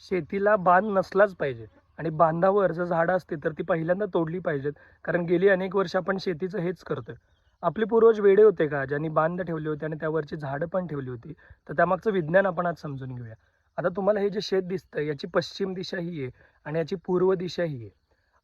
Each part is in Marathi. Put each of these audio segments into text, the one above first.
शेतीला बांध नसलाच पाहिजे. आणि बांधावर जर झाडं असते तर ती पहिल्यांदा तोडली पाहिजेत. कारण गेली अनेक वर्ष आपण शेतीचं हेच करतोय. आपले पूर्वज वेडे होते का? ज्यांनी बांध ठेवले होते आणि त्यावरची झाडं पण ठेवली होती. तर त्यामागचं विज्ञान आपण आज समजून घेऊया. आता तुम्हाला हे जे शेत दिसतंय याची पश्चिम दिशा ही आहे आणि याची पूर्व दिशा ही आहे.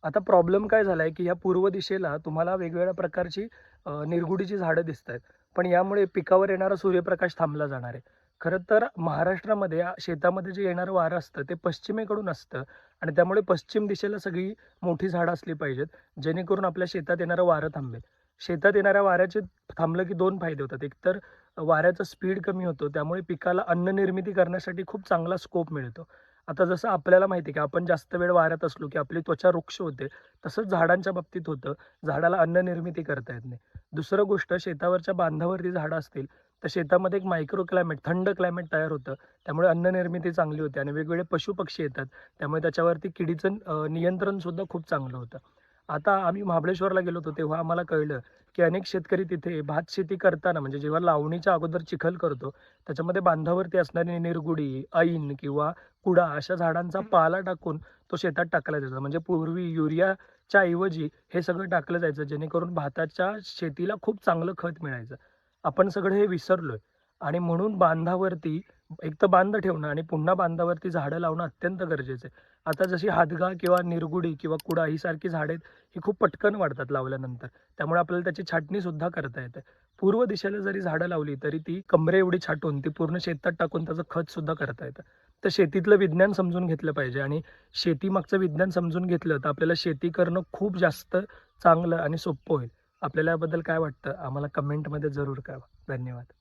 आता प्रॉब्लेम काय झालाय की ह्या पूर्व दिशेला तुम्हाला वेगवेगळ्या प्रकारची निर्गुडीची निरगुडीची झाडं दिसत आहेत पण यामुळे पिकावर येणारा सूर्यप्रकाश थांबला जाणार आहे. खरं तर महाराष्ट्रामध्ये शेतामध्ये जे येणारं वारं असतं ते पश्चिमेकडून असतं. आणि त्यामुळे पश्चिम दिशेला सगळी मोठी झाडं असली पाहिजेत जेणेकरून आपल्या शेतात येणारं वारं थांबेल. शेतात येणाऱ्या वाऱ्याचे थांबलं की दोन फायदे होतात. एकतर वाऱ्याचं वाऱ्याचा स्पीड कमी होतो त्यामुळे पिकाला अन्न निर्मिती करण्यासाठी खूप चांगला स्कोप मिळतो. आता जसं आपल्याला माहिती आहे की आपण जास्त वेळ वाऱ्यात असलो की आपली त्वचा वृक्ष होते तसंच झाडांच्या बाबतीत होतं. झाडाला अन्न निर्मिती करता येत नाही. दुसरं गोष्ट शेतावरच्या बांधावरती झाडं असतील तर शेतामध्ये एक मायक्रो क्लायमेट थंड क्लायमेट तयार होतं. त्यामुळे अन्न निर्मिती चांगली होते आणि वेगवेगळे पशु पक्षी येतात. त्यामुळे त्याच्यावरती किडीचं अं, नियंत्रण सुद्धा खूप चांगलं होतं. आता आम्ही महाबळेश्वरला गेलो होतो तेव्हा आम्हाला कळलं की अनेक शेतकरी तिथे भात शेती करताना म्हणजे जेव्हा लावणीच्या अगोदर चिखल करतो त्याच्यामध्ये बांधावरती असणारी निरगुडी ऐन किंवा कुडा अशा झाडांचा पाला टाकून तो शेतात टाकला जायचा. म्हणजे पूर्वी युरियाच्या ऐवजी हे सगळं टाकलं जायचं जेणेकरून भाताच्या शेतीला खूप चांगलं खत मिळायचं. आपण सगळं हे विसरलोय. आणि म्हणून बांधावरती एक तर बांध ठेवणं आणि पुन्हा बांधावरती झाडं लावणं अत्यंत गरजेचं आहे. आता जशी हादगा किंवा निरगुडी किंवा कुडा ही सारखी झाडे आहेत, ही खूप पटकन वाढतात लावल्यानंतर. त्यामुळे आपल्याला त्याची छाटणी सुद्धा करता येते. पूर्व दिशेला जरी झाडं लावली तरी ती कमरे एवढी छाटून ती पूर्ण शेतात टाकून त्याचं खत सुद्धा करता येतं. तर शेतीतलं विज्ञान समजून घेतलं पाहिजे आणि शेतीमागचं विज्ञान समजून घेतलं तर आपल्याला शेती करणं खूप जास्त चांगलं आणि सोपं होईल. आपल्याला याबद्दल काय वाटतं? आम्हाला कमेंटमध्ये जरूर कळवा. धन्यवाद.